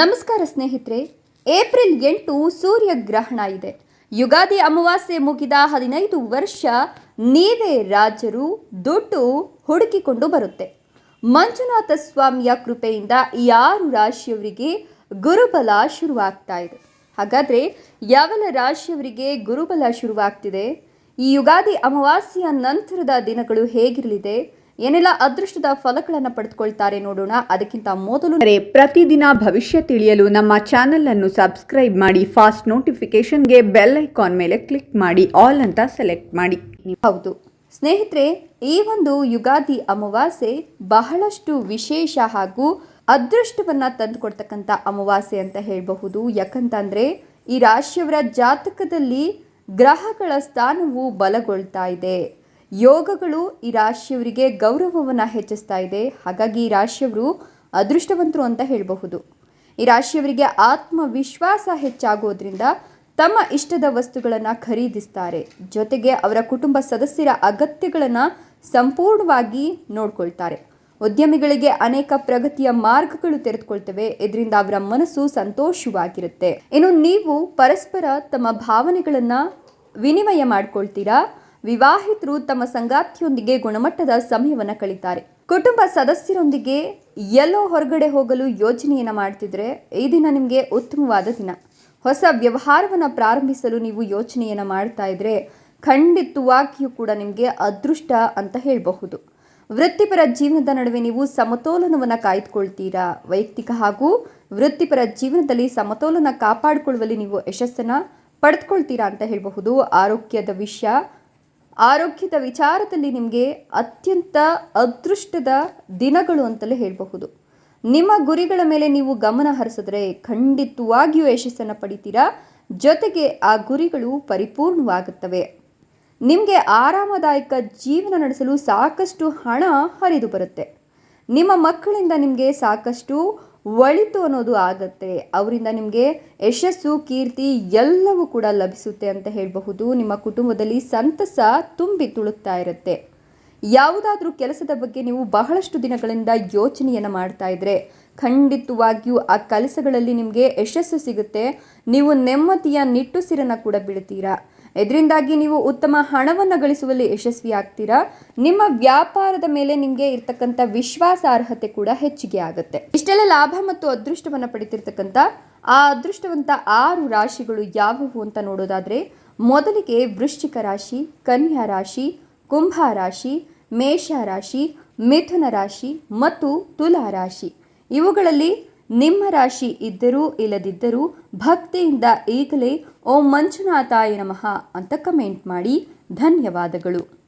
ನಮಸ್ಕಾರ ಸ್ನೇಹಿತರೆ, ಏಪ್ರಿಲ್ ಎಂಟು ಸೂರ್ಯಗ್ರಹಣ ಇದೆ. ಯುಗಾದಿ ಅಮಾವಾಸ್ಯೆ ಮುಗಿದ ಹದಿನೈದು ವರ್ಷ ನೀವೇ ರಾಜರು, ದುಡ್ಡು ಹುಡುಕಿಕೊಂಡು ಬರುತ್ತೆ. ಮಂಜುನಾಥ ಸ್ವಾಮಿಯ ಕೃಪೆಯಿಂದ ಈ ಆರು ರಾಶಿಯವರಿಗೆ ಗುರುಬಲ ಶುರುವಾಗ್ತಾ ಇದೆ. ಹಾಗಾದರೆ ಯಾವೆಲ್ಲ ರಾಶಿಯವರಿಗೆ ಗುರುಬಲ ಶುರುವಾಗ್ತಿದೆ? ಈ ಯುಗಾದಿ ಅಮಾವಾಸ್ಯೆಯ ನಂತರದ ದಿನಗಳು ಹೇಗಿರಲಿದೆ? ಏನೆಲ್ಲ ಅದೃಷ್ಟದ ಫಲಗಳನ್ನು ಪಡೆದುಕೊಳ್ತಾರೆ ನೋಡೋಣ. ಅದಕ್ಕಿಂತ ಮೊದಲು ಪ್ರತಿದಿನ ಭವಿಷ್ಯ ತಿಳಿಯಲು ನಮ್ಮ ಚಾನೆಲ್ ಅನ್ನು ಸಬ್ಸ್ಕ್ರೈಬ್ ಮಾಡಿ, ಫಾಸ್ಟ್ ನೋಟಿಫಿಕೇಶನ್ಗೆ ಬೆಲ್ ಐಕಾನ್ ಮೇಲೆ ಕ್ಲಿಕ್ ಮಾಡಿ, ಆಲ್ ಅಂತ ಸೆಲೆಕ್ಟ್ ಮಾಡಿ. ಹೌದು. ಸ್ನೇಹಿತರೆ, ಈ ಒಂದು ಯುಗಾದಿ ಅಮಾವಾಸ್ಯೆ ಬಹಳಷ್ಟು ವಿಶೇಷ ಹಾಗೂ ಅದೃಷ್ಟವನ್ನ ತಂದುಕೊಡ್ತಕ್ಕಂಥ ಅಮಾವಾಸ್ಯೆ ಅಂತ ಹೇಳಬಹುದು. ಯಾಕಂತಂದರೆ, ಈ ರಾಶಿಯವರ ಜಾತಕದಲ್ಲಿ ಗ್ರಹಗಳ ಸ್ಥಾನವು ಬಲಗೊಳ್ತಾ ಇದೆ. ಯೋಗಗಳು ಈ ರಾಶಿಯವರಿಗೆ ಗೌರವವನ್ನು ಹೆಚ್ಚಿಸ್ತಾ ಇದೆ. ಹಾಗಾಗಿ ಈ ರಾಶಿಯವರು ಅದೃಷ್ಟವಂತರು ಅಂತ ಹೇಳಬಹುದು. ಈ ರಾಶಿಯವರಿಗೆ ಆತ್ಮವಿಶ್ವಾಸ ಹೆಚ್ಚಾಗೋದ್ರಿಂದ ತಮ್ಮ ಇಷ್ಟದ ವಸ್ತುಗಳನ್ನು ಖರೀದಿಸ್ತಾರೆ. ಜೊತೆಗೆ ಅವರ ಕುಟುಂಬ ಸದಸ್ಯರ ಅಗತ್ಯಗಳನ್ನು ಸಂಪೂರ್ಣವಾಗಿ ನೋಡ್ಕೊಳ್ತಾರೆ. ಉದ್ಯಮಿಗಳಿಗೆ ಅನೇಕ ಪ್ರಗತಿಯ ಮಾರ್ಗಗಳು ತೆರೆದುಕೊಳ್ತವೆ. ಇದರಿಂದ ಅವರ ಮನಸ್ಸು ಸಂತೋಷವಾಗಿರುತ್ತೆ. ಇನ್ನು ನೀವು ಪರಸ್ಪರ ತಮ್ಮ ಭಾವನೆಗಳನ್ನು ವಿನಿಮಯ ಮಾಡ್ಕೊಳ್ತೀರಾ? ವಿವಾಹಿತರು ತಮ್ಮ ಸಂಗಾತಿಯೊಂದಿಗೆ ಗುಣಮಟ್ಟದ ಸಮಯವನ್ನು ಕಳೀತಾರೆ. ಕುಟುಂಬ ಸದಸ್ಯರೊಂದಿಗೆ ಎಲ್ಲೋ ಹೊರಗಡೆ ಹೋಗಲು ಯೋಜನೆಯನ್ನು ಮಾಡ್ತಿದ್ರೆ ಈ ದಿನ ನಿಮಗೆ ಉತ್ತಮವಾದ ದಿನ. ಹೊಸ ವ್ಯವಹಾರವನ್ನು ಪ್ರಾರಂಭಿಸಲು ನೀವು ಯೋಚನೆಯನ್ನು ಮಾಡ್ತಾ ಇದ್ರೆ ಖಂಡಿತವಾಗಿಯೂ ಕೂಡ ನಿಮಗೆ ಅದೃಷ್ಟ ಅಂತ ಹೇಳಬಹುದು. ವೃತ್ತಿಪರ ಜೀವನದ ನಡುವೆ ನೀವು ಸಮತೋಲನವನ್ನು ಕಾಯ್ದುಕೊಳ್ತೀರಾ? ವೈಯಕ್ತಿಕ ಹಾಗೂ ವೃತ್ತಿಪರ ಜೀವನದಲ್ಲಿ ಸಮತೋಲನ ಕಾಪಾಡಿಕೊಳ್ಳುವಲ್ಲಿ ನೀವು ಯಶಸ್ಸನ್ನು ಪಡೆದುಕೊಳ್ತೀರಾ ಅಂತ ಹೇಳಬಹುದು. ಆರೋಗ್ಯದ ವಿಷಯ ಆರೋಗ್ಯದ ವಿಚಾರದಲ್ಲಿ ನಿಮಗೆ ಅತ್ಯಂತ ಅದೃಷ್ಟದ ದಿನಗಳು ಅಂತಲೇ ಹೇಳಬಹುದು. ನಿಮ್ಮ ಗುರಿಗಳ ಮೇಲೆ ನೀವು ಗಮನ ಹರಿಸಿದ್ರೆ ಖಂಡಿತವಾಗಿಯೂ ಯಶಸ್ಸನ್ನು ಪಡಿತೀರಾ? ಜೊತೆಗೆ ಆ ಗುರಿಗಳು ಪರಿಪೂರ್ಣವಾಗುತ್ತವೆ. ನಿಮಗೆ ಆರಾಮದಾಯಕ ಜೀವನ ನಡೆಸಲು ಸಾಕಷ್ಟು ಹಣ ಹರಿದು ಬರುತ್ತೆ. ನಿಮ್ಮ ಮಕ್ಕಳಿಂದ ನಿಮಗೆ ಸಾಕಷ್ಟು ಒಳಿತು ಅನ್ನೋದು ಆಗತ್ತೆ. ಅವರಿಂದ ನಿಮಗೆ ಯಶಸ್ಸು, ಕೀರ್ತಿ ಎಲ್ಲವೂ ಕೂಡ ಲಭಿಸುತ್ತೆ ಅಂತ ಹೇಳಬಹುದು. ನಿಮ್ಮ ಕುಟುಂಬದಲ್ಲಿ ಸಂತಸ ತುಂಬಿ ತುಳುಕ್ತಾ ಇರುತ್ತೆ. ಯಾವುದಾದ್ರೂ ಕೆಲಸದ ಬಗ್ಗೆ ನೀವು ಬಹಳಷ್ಟು ದಿನಗಳಿಂದ ಯೋಚನೆಯನ್ನು ಮಾಡ್ತಾ ಇದ್ರೆ ಖಂಡಿತವಾಗಿಯೂ ಆ ಕೆಲಸಗಳಲ್ಲಿ ನಿಮಗೆ ಯಶಸ್ಸು ಸಿಗುತ್ತೆ. ನೀವು ನೆಮ್ಮದಿಯ ನಿಟ್ಟುಸಿರನ್ನು ಕೂಡ ಬಿಡ್ತೀರಾ ಇದರಿಂದಾಗಿ ನೀವು ಉತ್ತಮ ಹಣವನ್ನು ಗಳಿಸುವಲ್ಲಿ ಯಶಸ್ವಿ ಆಗ್ತೀರಾ. ನಿಮ್ಮ ವ್ಯಾಪಾರದ ಮೇಲೆ ನಿಮಗೆ ಇರ್ತಕ್ಕಂಥ ವಿಶ್ವಾಸಾರ್ಹತೆ ಕೂಡ ಹೆಚ್ಚಿಗೆ ಆಗುತ್ತೆ. ಇಷ್ಟೆಲ್ಲ ಲಾಭ ಮತ್ತು ಅದೃಷ್ಟವನ್ನು ಪಡಿತಿರ್ತಕ್ಕಂಥ ಆ ಅದೃಷ್ಟವಂತ ಆರು ರಾಶಿಗಳು ಯಾವುವು ಅಂತ ನೋಡೋದಾದ್ರೆ, ಮೊದಲಿಗೆ ವೃಶ್ಚಿಕ ರಾಶಿ, ಕನ್ಯಾ ರಾಶಿ, ಕುಂಭ ರಾಶಿ, ಮೇಷ ರಾಶಿ, ಮಿಥುನ ರಾಶಿ ಮತ್ತು ತುಲಾ ರಾಶಿ. ಇವುಗಳಲ್ಲಿ ನಿಮ್ಮ ರಾಶಿ ಇದ್ದರೂ ಇಲ್ಲದಿದ್ದರೂ ಭಕ್ತಿಯಿಂದ ಈಗಲೇ ಓಂ ಮಂಜುನಾಥಾಯ ನಮಃ ಅಂತ ಕಮೆಂಟ್ ಮಾಡಿ ಧನ್ಯವಾದಗಳು.